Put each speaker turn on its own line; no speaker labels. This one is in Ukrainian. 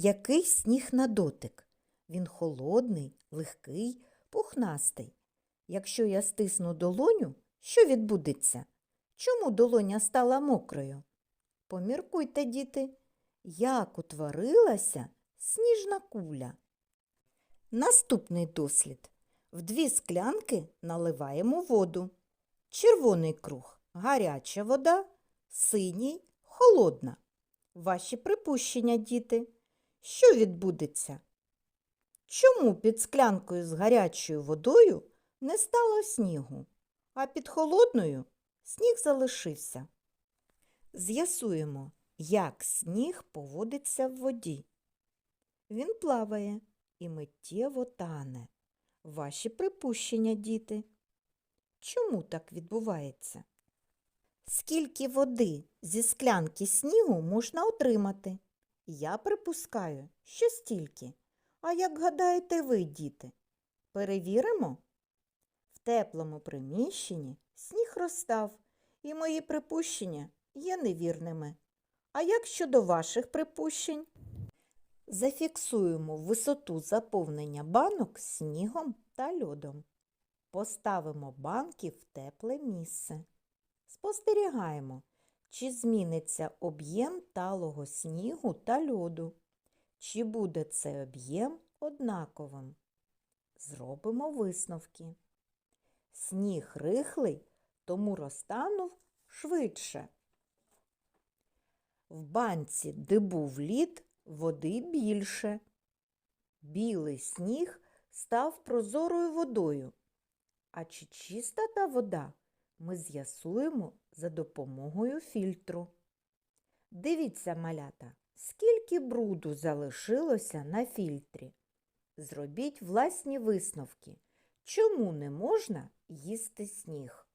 Який сніг на дотик? Він холодний, легкий, пухнастий. Якщо я стисну долоню, що відбудеться? Чому долоня стала мокрою? Поміркуйте, діти, як утворилася сніжна куля. Наступний дослід. В дві склянки наливаємо воду. Червоний круг гаряча вода, синій холодна. Ваші припущення, діти. Що відбудеться? Чому під склянкою з гарячою водою не стало снігу, а під холодною сніг залишився? З'ясуємо, як сніг поводиться в воді. Він плаває і миттєво тане. Ваші припущення, діти. Чому так відбувається? Скільки води зі склянки снігу можна отримати? Я припускаю, що стільки. А як гадаєте ви, діти? Перевіримо? В теплому приміщенні сніг розстав, і мої припущення є невірними. А як щодо ваших припущень? Зафіксуємо висоту заповнення банок снігом та льодом. Поставимо банки в тепле місце. Спостерігаємо, чи зміниться об'єм талого снігу та льоду. Чи буде цей об'єм однаковим? Зробимо висновки. Сніг рихлий, тому розтанув швидше. В банці, де був лід, води більше. Білий сніг став прозорою водою. А чи чиста та вода, ми з'ясуємо за допомогою фільтру. Дивіться, малята, скільки бруду залишилося на фільтрі. Зробіть власні висновки, чому не можна їсти сніг.